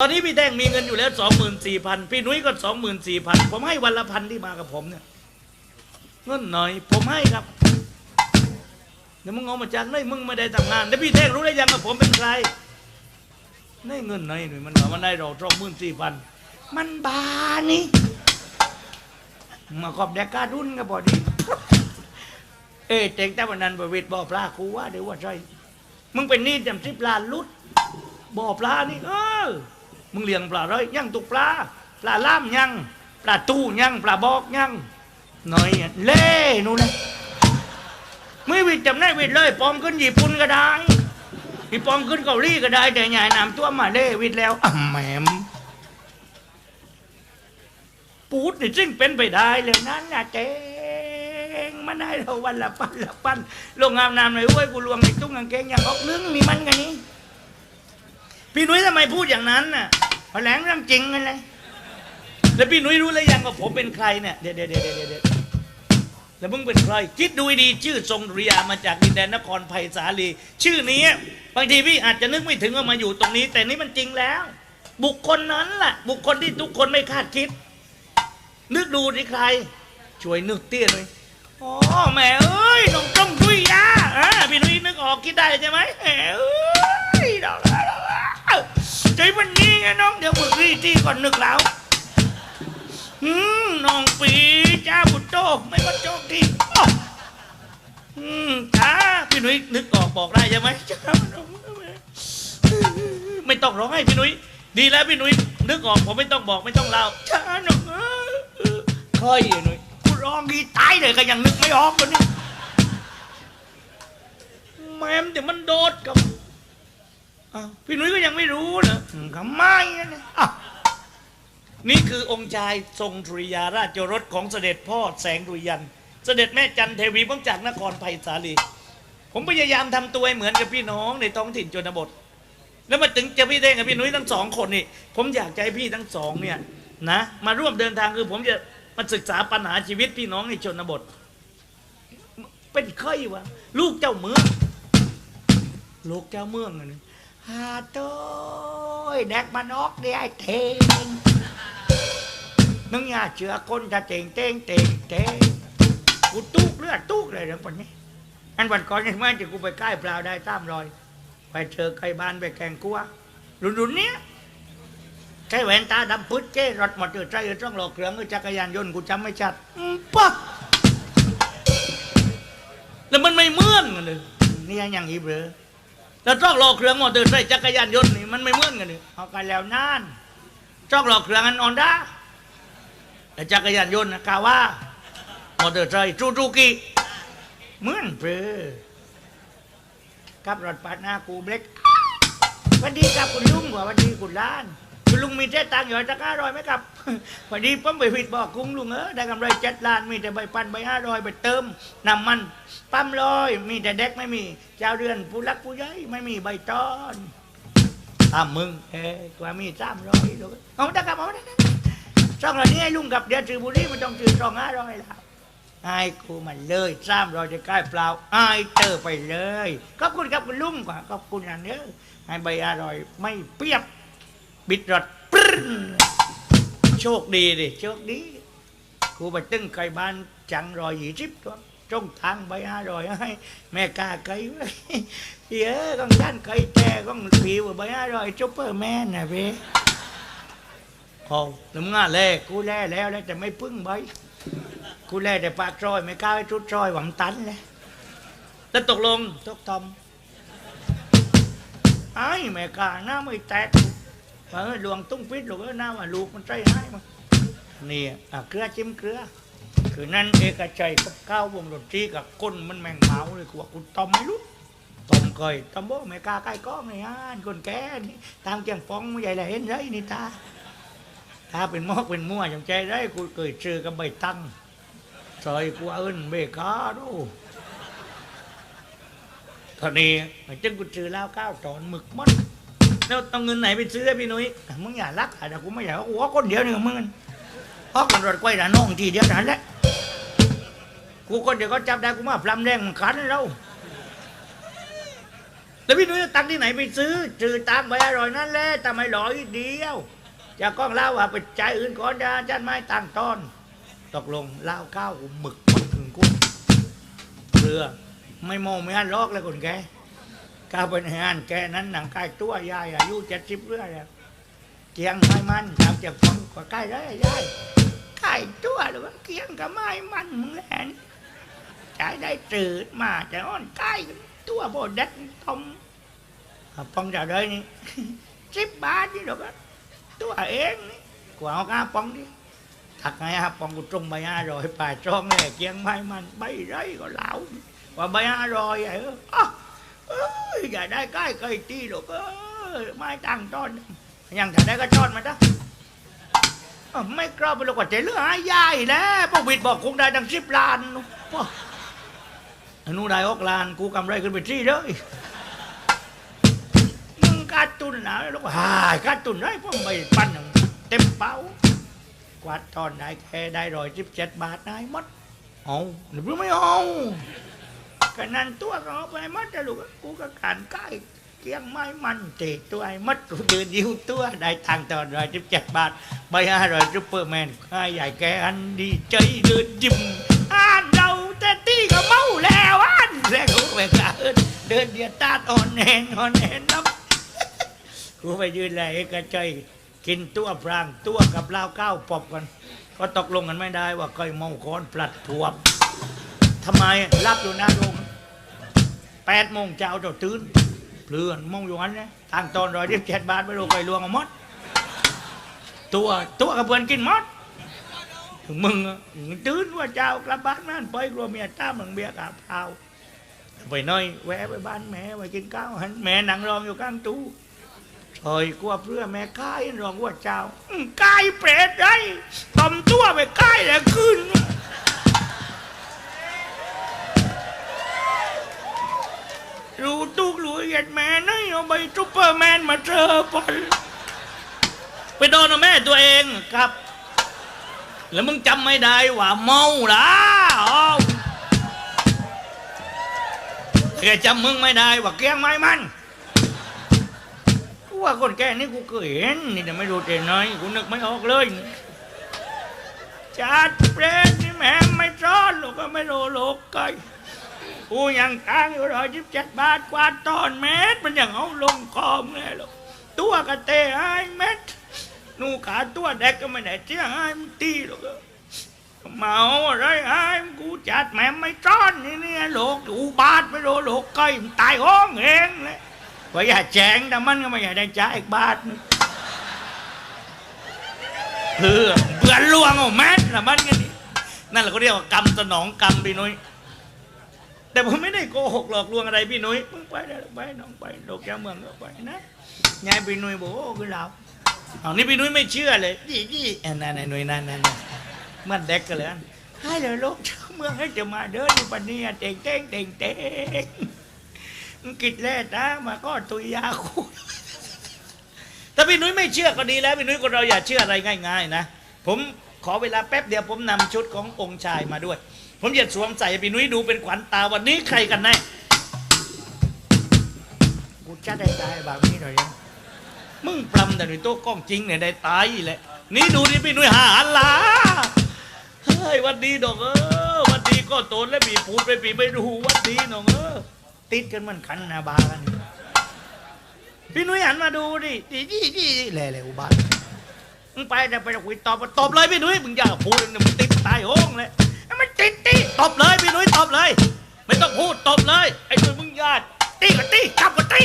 ตอนนี้พี่แท่งมีเงินอยู่แล้วสองหมื่นสี่พันพี่นุ้ยก็สองหมื่นสี่พันผมให้วันละพันที่มากับผมเนี่ยเงินหน่อย ผมให้ครับเดี๋ยวมึงเอามาจากไหนมึงไม่ได้ทำงานแล้วพี่แท่งรู้ได้ยังว่าผมเป็นใครได้เงินไหนหน่อยมันว่ามันได้เราสองหมื่นสี่พันมันบานี่มาขอบแดกการุนก็พอดีเอ้เต็งแต่วันนั้นบวิดบ่อปลากูว่าเดี๋ยวว่าใช่มึงเป็นนี่จำสิบล้านลุดบ่อปลานี่เออ มึงเลี้ยงปลาเลยยังตุกปลาปลาล่ามยังปลาตู้ยังปลาบอกยังหน่อยเล่นู่นนะไม่วิดจำได้วิดเลยปอมขึ้นญี่ปุ่นก็ได้พี่ปอมขึ้นเกาหลีก็ได้ แต่ใหญ่น้ำตัวมาเล่วิดแล้วอะแหมมปูดนี่ซึ่งเป็นไปได้เลยนั่นนะเจงมันได้เราวันละปันละปันลงงามน้ำหน่อยเว้ยกูลวงในตุ้งกางเกงอย่างออกเรื่องนี่มันกันนี่พี่นุ้ยทำไมพูดอย่างนั้นน่ะ แถลงเรื่องจริงกันเลยแล้วพี่หนุ้ยรู้แล้วยังว่าผมเป็นใครเนี่ยเดี๋ยวเดี๋ยวเดี๋ยวเดี๋ยวเดี๋ยวแล้วมึงเป็นใคร คิดดูให้ดีชื่อทรงดุริยามาจากดินแดนนครไผ่สาลี ชื่อนี้บางทีพี่อาจจะนึกไม่ถึงว่ามาอยู่ตรงนี้ แต่นี่มันจริงแล้ว บุคคลนั้นแหละบุคคลที่ทุกคนไม่คาดคิด นึกดูที่ใคร ช่วยนึกเตี้ยหน่อยอ๋อแม่เอ้ยน้องต้องดุย ก่อนนึกแล้วอืมน้องปีจ้าบุตโตไม่มาโจกที่อืมจ้าพี่หนุ่ยนึกออกบอกได้ใช่ไหมจ้าน้องไม่ต้องร้องให้พี่หนุ่ยดีแล้วพี่หนุ่ยนึกออกผมไม่ต้องบอกไม่ต้องเล่าจ้าน้องเออเคยอยู่หนุ่ยกูร้องดีตายเลยก็ยังนึกไม่ออกวันนี้แม่มเดี๋ยวมันโดดกับพี่หนุ่ยก็ยังไม่รู้เหรออืมทำไมอะ นี่คือองค์ชายทรงธุริยาราชรถของเสด็จพ่อแสงดุริยัน เสด็จแม่จันเทวีผมจากนครไผ่สาลี ผมพยายามทำตัวให้เหมือนกับพี่น้องในท้องถิ่นชนบท แล้วมาถึงเจอพี่เด้งกับพี่นุ่ยทั้งสองคนนี่ ผมอยากจะให้พี่ทั้งสองเนี่ยนะมาร่วมเดินทางคือผมจะมาศึกษาปัญหาชีวิตพี่น้องในชนบท เป็นใครวะลูกเจ้าเมืองลูกเจ้าเมืองอะนี่ฮาโต้ยแดกมันออกได้ไอเทง มึงยาเชื่อคนจะเต่งเต่งเต่งเต่งกูตุกเลือดตุกเลยเรื่องปนนี้อันวันก่อนยังไม่จะกูไปใกล้เปล่าได้ตามรอย ไปเจอไก่บ้านไปแกงกัวรุ่นรุ่นๆเนี้ยใช้แหวนตาดำปึ๊ดเจ้รถมอเตอร์ไซค์ต้องหลอกเครื่องจักรยานยนต์กูจำไม่ชัดอืมปะแล้วมันไม่เหมือนกันเลยนี่ยังอีเบลอแล้วจ้องรอกเครื่องมอเตอร์ไซค์จักรยานยนต์นี่มันไม่เหมือนกันนี่เอากันแล้วนั่นจ้องรอกเครื่องอันออนด้า จักรยานยนต์นะกาว่ามอเตอร์ไซค์จูจูกิเหมือนเปรอกับรถปาดหน้ากูเบรกวัสดีครับคุณลุงว่าวัสดีคุณล้าน คุณลุงมีเจ๊ตังค์อยู่ตะกร้าร้อยไหมครับพอดีผมไปผิดบอกคุณลุงเออได้กำไรเจ็ดล้านมีแต่ใบปันใบห้าร้อยไปเติมน้ำมันปั๊มลอยมีแต่เด็กไม่มีเจ้าเรือนผู้รักผู้ใหญ่ไม่มีใบตอนตามมึงเอ้ยกว่ามีสามร้อยลูกเอาตะกับเอาได้ สองร้อยนี้ให้ลุงกับเดี๋ยวจือบุรีมันต้องจือสองห้าร้อยแล้วไอ้กูมันเลยสามร้อยจะใกล้เปล่าไอ้เตอไปเลยขอบคุณครับคุณลุงกว่าขอบคุณอันเนี้ยให้ใบอร่อยไม่เปรียบบิดรถปรึ้นโชคดีดิโชคดีกูไปตึ้งไก่บ้านจังรอยยี่สิบตัว trong thang bay ha rồi ấy mẹ cả cây thì con chăn cây tre con phiêu và bay ha rồi chúc mẹ nè về ồ đúng ngà lê cô lê leo lê แต่ไม่พึ่งใบกูแลแต่ปากซอยไม่กล้าให้ชุดซอยหวังตันเลยแล้วตกลงตกทอมไอ้แม่กาหน้าไม่แตกเออหลวงตุ้งปิดหลวงเออหน้าว่าลูกมันใจให้มานี่อะเกลือจิ้มเกลือคือนั่นเอกชัยกับข้าววงดนตรีกับก้นมันแมงเมาเลยกูว่ากูต้มไม่รู้ต้มเคยต้มบ่ไม่กล้าใกล้ก้องเลยฮะคนแก่นี่ตามเกียงฟองไม่ใหญ่เลยเห็นไรนี่ตา ถ้าเป็นมอกเป็นมั่วจำใจได้กูเคยเจอกับใบตั้งซอยกูเอิ้นเบกาดูตอนนี้จึงกูซื้อแล้วข้าวตอนหมึกมดแล้วต้องเงินไหนไปซื้อพี่นุ้ยมึงอย่ารักอะเดี๋ยวกูไม่อยากกูว่าคนเดียวนี่กับมึงเพราะกันรถไฟด่าน้องทีเดียวนั้นแหละกูคนเดียวก็จับได้กูมาพลำแดงมันขันเราแล้วพี่นุ้ยตังค์ที่ไหนไปซื้อจือตังค์ไปอร่อยนั่นแหละแต่ไม่หลอยเดียว จะก้องเล่าว่าไปจ่ายอื่นก่อนจะจันไม่ตังต้นตกลงเล่าข้าวหมึกมันถึงกูเรือ ไม่โมองไม่อันลอกเลยคนแกก้าวไปในงานแกนั้นหนังกายตัวยายอายุเจ็ดสิบเรื่อยแล้วเกียงไม้มันทำจากฟังกว่าใกล้ได้ยายไก่ตัวหรือว่าเกียงกับไม้มันมึงแหลนใช้ได้จืดมาจะอ่อนใกล้ตัวโบดัดต้มฟังจากเลยนี่สิบบาทนี่หรอก ตัวเองนี่กว่าเอาอปองดิถักไงอาปองกูตรงใบอาร่อยป่าจ้องแม่เกียงไม้มันใบไรก็เหลาว่าใบอาร่อยไอ้เอ๋ออย่าได้ใกล้ใกล้ตีหรอกเออไม่ตั้งต้นยังถ้าได้ก็ต้นมาจ้ะไม่กล้าไปลรกว่าเจเรื่องอายายแล้วพวิดบอกคงได้ดังสิบล้านพ่ออนุได้ออกล้านกูกำไรขึ้นไปที่เลย ตุนนะแล้วก็หายการตุนได้พวกไม่ปั้นเต็มเป้ากวาดตอนได้แค่ได้ร้อยสิบเจ็ดบาทได้หมดเอาหรือไม่เอาก็นั่นตัวก็เอาไปหมดแต่ลูกกูก็การใกล้เกียงไม้มันเตะตัวไอ้มัดกูเดินยิ้วตัวได้ทางตอนร้อยสิบเจ็ดบาทใบห้าร้อยซุปเปอร์แมนข้าใหญ่แกอันดีใจเดินยิ้มอ่านเราแต่ตี้ก็เมาแล้วอันแรกกูไปกาเอิ้นเดินเดียดตาดอ่อนแหนอ่อนแหนน้ำ กูไปยืนแลเอกใจยกินตัวพรางตัวกับเหล้าเก้าวปอบกัน ก็ตกลงกันไม่ได้ว่าเคยเมาค้อนปลัดพวบทำไมรับอยู่หน้าโรงแปดโมงเจ้าเจ้าตื่นเปลือนโมงอยู่นั้นนะทางตอนรอยยี่สิบเจ็ดบาทไม่รู้ใครลวงเอามด ตัวตัวกับเพื่อนกินมดมึงตื่นว่าเจ้ากลับบ้านนั่นไปกลัวเมียตามึงเบียร์กับเผาไปน่อยแวะไปบ้านแม่ไปกินข้าวหันแม่นั่งรองอยู่ข้างตู้ trời qua bữa mẹ cái rồi qua chào Ừ, cái bể đấy tầm tua về cái là cưng รู้ตุกรู้เหยียดแม่นี่เอาไปซูเปอร์แมนมาเจอไปไปโดนเอาแม่ตัวเองครับ แล้วมึงจำไม่ได้ว่าเมาล่ะอ้าวแกจำมึงไม่ได้ว่าเกี้ยงไม้มัน ว่าคนแก่นี่กูเคยเห็นนี่แต่ไม่รู้แต่ไหนกูนึกไม่ออกเลยจัดเปรตนี่แม่ไม่ซ้อนหรอกก็ไม่รู้โลกไก่กูยังตังอยู่ร้อยสิบเจ็ดบาทกว่าตอนเม็ดมันยังเอาลงคอมเลยหรอกตัวกระเตะไอ้เม็ดนูขาตัวเด็กก็ไม่ได้เชี่ยไอ้มันตีหรอกเมาอะไรไอ้กูจัดแม่ไม่ซ้อนนี่เนี่ยโลกอุบาทไม่รู้โลกไก่มันตายห้องเองเลย ว่าอย่าแจงแต่มันก็ไม่อยากได้จ่ายอีกบาทเพื่อเบื่อลวงเอาแมสละมันนี่นั่นแหละเขาเรียกว่ากรรมสนองกรรมพี่นุ้ยแต่ผมไม่ได้โกหกหลอกลวงอะไรพี่นุ้ยมึงไปได้ไปน้องไปโลกแก้วเมืองก็ไปนะยายพี่นุ้ยบอกโอ้คือเราเอานี่พี่นุ้ยไม่เชื่อเลยยี่ยี่อันนั้นไอ้นุ้ยนั่นนั่นมันเด็กกันเลยให้เลยโลกแก้วเมืองให้จะมาเดินอยู่ปันนี้เต่งเต่งเต่งเต่ง กิดแล่นะมาก็ตุยยาคูถ้าพี่นุ้ยไม่เชื่อก็ดีแล้วพี่นุ้ยคนเราอย่าเชื่ออะไรง่าย ๆ นะ ผมขอเวลาแป๊บเดียวผมนำชุดขององค์ชายมาด้วย ผมอยากสวมใส่ให้พี่นุ้ยดูเป็นขวัญตาวันนี้ใครกันแน่กูจะได้ตายแบบนี้หน่อยยังมึงปลำแต่หนุ่ยโต๊ะกล้องจริงเนี่ยได้ตายอีกแหละนี่ดูนี่พี่นุ้ยหาหันลาเฮ้ยวันดีดอกเออวันดีก็โตนและบีพูดไปปีไม่ดูวันดีน้องเออ ติดกันเหมันขันนาบากันนี่พี่นุ้ยหันมาดูดิดีดีดีแหล่แหล่อุบาทมึงไปแต่ไปคุยตอบมาตอบเลยพี่นุ้ยมึงอย่าพูดเลยมึงติดตายโห้องเลยมันติดตีตอบเลยพี่นุ้ยตอบเลย ไม่ต้องพูดตอบเลยไอ้นุ้ยมึงญาติตีก็ตีกับก็ตี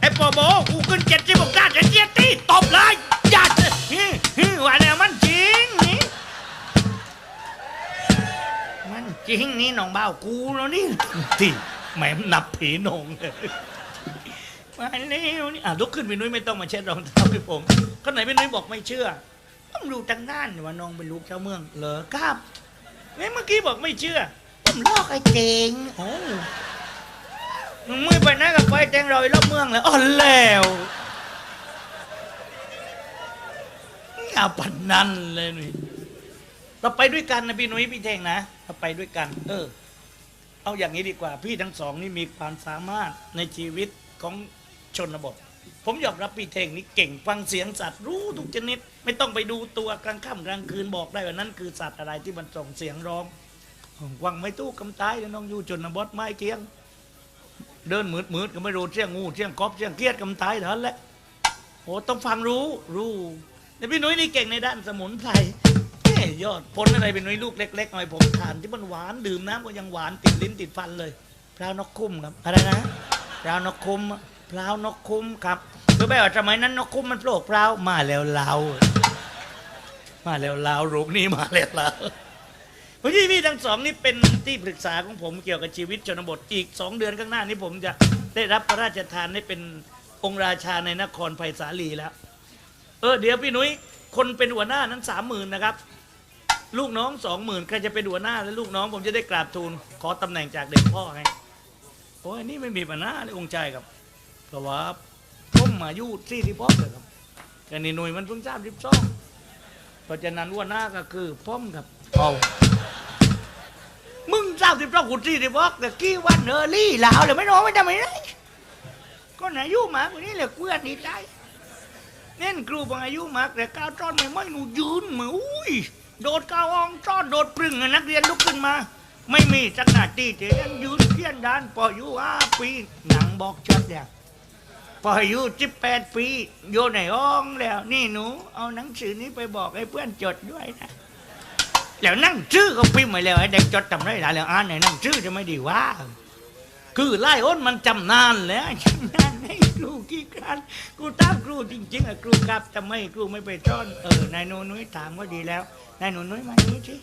ไอ้ปอโบกูขึ้นเจ็ดสิบหกด้านจะเจียตีตอบเลยญาติฮึฮึว่าแนวมันจริงนี่มันจริงนี่น้องเบ่ากูแล้วนี่ตี แหมนับผีโหนงเลยมาเร็วนี่อะลุกขึ้นพี่นุ้ยไม่ต้องมาเช็ดรองเท้าให้ผมก็ไหนพี่นุ้ยบอกไม่เชื่อ ต้องดูทางด้านว่าน้องเป็นลูกชาวเมืองเหรอครับไงเมื่อกี้บอกไม่เชื่อผมลอกไอ้เจงโอ้มึงมือไปไหนกับไปแตงรอยรอบเมืองเลยอ๋อแล้วอาปันนั่นเลยนี่เราไปด้วยกันนะพี่นุ้ยพี่เทงนะเราไปด้วยกัน เออ เอาอย่างนี้ดีกว่า พี่ทั้งสองนี่มีความสามารถในชีวิตของชนบท ผมยอมรับพี่เทงนี่เก่งฟังเสียงสัตว์รู้ทุกชนิด ไม่ต้องไปดูตัวกลางค่ำกลางคืนบอกได้ว่านั่นคือสัตว์อะไรที่มันส่งเสียงร้องวังไม่ตู้กำตายแล้วน้องอยู่ชนบทไม่เกียง เดินมืดมืดก็ไม่รู้เสียงงูเสียงกอบเสียงเกียดกำตายเท่านั้นแหละโอ้ต้องฟังรู้รู้แต่พี่นุ้ยนี่เก่งในด้านสมุนไพร ยยอดผลอะไรเป็นนุ้ยลูกเล็กๆหน่อยผมทานที่มันหวานดื่มน้ำก็ยังหวานติดลิ้นติดฟันเลยพราวนกคุ้มครับอะไรนะพราวนกคุ้มพราวนกคุ้มครับคือแบบว่าสมัยนั้นนกคุ้มมันโผล่พราวมาแล้วเรามาแล้วเรารูปนี้มาแล้วเราพี่พี่ทั้งสองนี่เป็นที่ปรึกษาของผมเกี่ยวกับชีวิตชนบทอีกสองเดือนข้างหน้านี้ผมจะได้รับพระราชทานได้เป็นองค์ราชาในนครไผ่สาลีแล้ว เออเดี๋ยวพี่นุ้ยคนเป็นหัวหน้านั้นสามหมื่นนะครับ ลูกน้องสองหมื่นใครจะเป็นหัวหน้าและลูกน้องผมจะได้กราบทูลขอตำแหน่งจากเด็กพ่อไงโอ้ยนี่ไม่มีปัญหาเลยองค์ใจครับ เพราะว่าผมมาอายุสี่สิบพ่อเลยครับแต่นี่หน่วยมันเพิ่งสามสิบสองเพราะฉะนั้นหัวหน้าก็คือพ่อมครับเอามึงสามสิบสองกูสี่สิบพ่อแต่กี้วันเนอรี่ลาวเลยไม่น้องไม่ทำไมได้ก็อายุมากกว่านี้เลยเพื่อนนี่ได้เน้นครูบางอายุมากแต่ก้าวจ้อนไม่ไม่หนูยืนเหมือนอุ้ย โดดก้าวอองจ้อนโดดปรึงนักเรียนลุกขึ้นมา ไม่มีสักนาทีเดียวยังยืนเพี้ยนดานพออายุห้าปีหนังบอกชัดแล้วพออายุสิบแปดปีโยนในห้องแล้ว นี่หนู เอาหนังสือนี้ไปบอกให้เพื่อนจดด้วยนะ แล้วนั่งชื่อเขาพิมพ์ไว้แล้วให้เด็กจดจำได้หลายแล้วอ่านในนั่งชื่อจะไม่ดีว่า คือไล่อ้นมันจำนานแล้วให้ค รูกี่ครั้งกูตามครูจริงๆอะครูครับทำไมครูไม่ไปซ่อนเออนายหนูนุ้ยถามว่าดีแล้วนายหนูนุ้ยมานี้สิ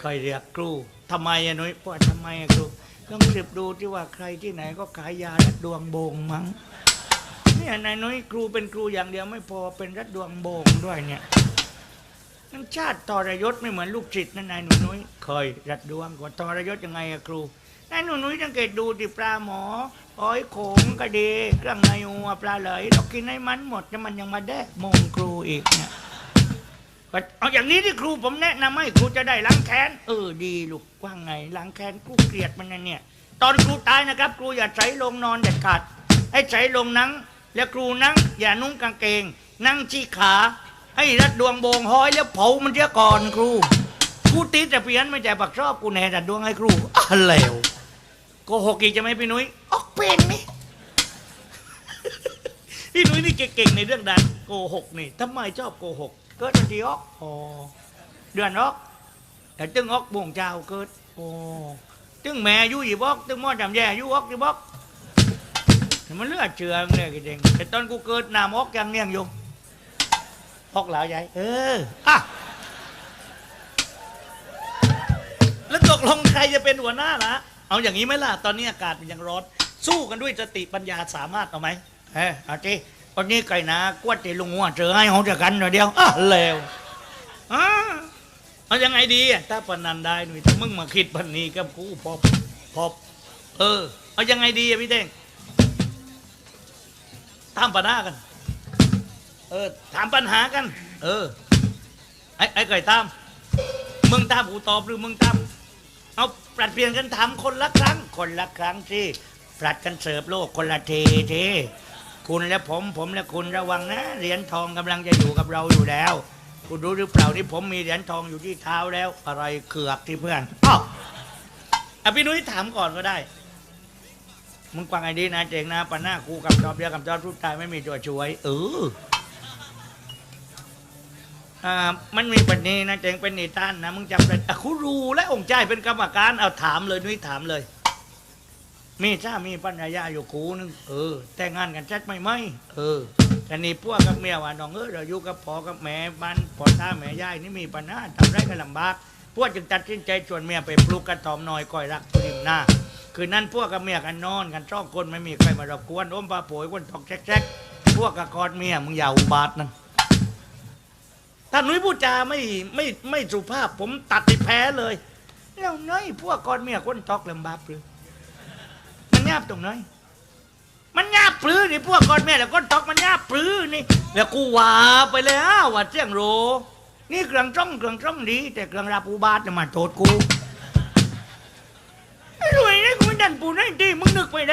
เคยเรียกครูทำไมอะนุ้ยเพราะทำไมอะครูต้องสืบดูที่ว่าใครที่ไหนก็ขายยารัดดวงโบงมั้งเนี่ยนายนุ้ยครูเป็นครูอย่างเดียวไม่พอเป็นรัดดวงโบงด้วยเนี่ยนั่นชาติทรยศไม่เหมือนลูกศิษย์นั่นนายหนูนุ้ยเคยรัดดวงกว่าทรยศยังไงอะครูนายหนูนุ้ยสังเกตดูที่ปลาหมอ อ้อยโขงกระเดเครื่องในหัวปลาไหลเรากินให้มันหมดแต่มันยังมาแดกมงครูอีกเนี่ยก็เอาอย่างนี้ที่ครูผมแนะนำให้ครูจะได้ล้างแค้นเออดีลูกว่าไงล้างแค้นครูเกลียดมันนะเนี่ย ตอนครูตายนะครับ ครูอย่าใช้ลงนอนเด็ดขาดให้ใช้ลงนั่งและครูนั่ง อย่านุ่งกางเกง นั่งชี้ขา ให้รัดดวงโบงห้อยแล้วเผามันเสียก่อนครูกูตีแต่เพี้ยนไม่ใจปักชอบกูแน่ดัดดวงให้ครูอะเลว โกหกอีกจะไหมพี่นุ้ยออกเป็นนี่พี่นุ้ยนี่เก่งๆในเรื่องดันโกหกนี่ทำไมชอบโกหก เกิดวันที่ออกอ๋อเดือนออกแต่ตึงออกบ่วงเจ้าเกิดโอ้ตึงแม่อยู่อีบอกตึงหมอจำแย่อยู่ออกอีบอกมันเลือดเชื่อมันเลยกี่เด้งแต่ตอนกูเกิดน้ำออกยังเนียงอยู่ออกหลาวใหญ่เอออะแล้วตกลงใครจะเป็นหัวหน้าล่ะ เอาอย่างนี้ไหมล่ะ ตอนนี้อากาศมันยังร้อน สู้กันด้วยสติปัญญาสามารถเอาไหมเฮ้เอาทีตอนนี้ไก่นากวดตีลุงหัวเจอให้เขาจะกันหน่อยเดียวอะเลวอะเอายังไงดีถ้าปนันได้หนุ่ยมึงมาคิดปันนี้กับกูพบพบเออ เอายังไงดีอะพี่เด้งตามปัญหากัน เออ ถามปัญหากัน เออ ไอ้ไอ้ไก่ตาม มึงตามกูตอบหรือมึงตาม เอาปรับเปลี่ยนกันถาคนละครั้ง คนละครั้งที่ปรัดกันเสิร์ฟโลกคนละเทเทคุณและผมผมและคุณระวังนะเหรียญทองกำลังจะอยู่กับเราอยู่แล้ว คุณรู้หรือเปล่าที่ผมมีเหรียญทองอยู่ที่เท้าแล้ว อะไรเขือกที่เพื่อนอ้าวอะพี่นุ้ยถามก่อนก็ได้ มึงฟังไอ้ดีนะเจงนะปันหน้าครูกับจอบเดียวกับจอบทุกตายไม่มีตัวช่วยเออ มันมีปัญนี้นะเจงเป็นนิทานนะมึงจำได้อะคุรูและองค์ใจเป็นกรรมการเอาถามเลยนุ้ยถามเลย มีถ้ามีปัญญาอยู่คูนึงเออ แต่งงานกันชัดไหมไหมเออแต่นี่พวกกับเมียว่าน้องเออเราอยู่กับพ่อกับแม่บ้านพ่อตาแม่ยายนี่มีปัญหาทำไรกันลำบากพวกจึงตัดสินใจชวนเมียไปปลูกกระถอมหน่อยก้อยรักริมหน้าคืนนั้นพวกกับเมียกันนอนกันช่องคนไม่มีใครมารบกวนอมปลาโผยคนตอกแจ๊กๆพวกกับกอดเมียมึงอย่าอุบาทนั่น ถ้าหนุ่ยพูดจาไม่ไม่ไม่สุภาพ ผมตัดติแพ้เลยแล้วน้อยพวกกอนเมียคนตอกลำบากหรือมันยาบตรงไหนมันยาบปลื้อนี่พวกก่อนเมียแล้วก้นตอกมันยาบปลื้อนี่ แล้วกูว่าไปเลยอ้าวว่าเจียงโร นี่เครื่องจ้องเครื่องจ้องดี แต่เครื่องรับอุบาทมาโทษกูรวยนี่กูดันปูนั่นดีมึงนึกไปได้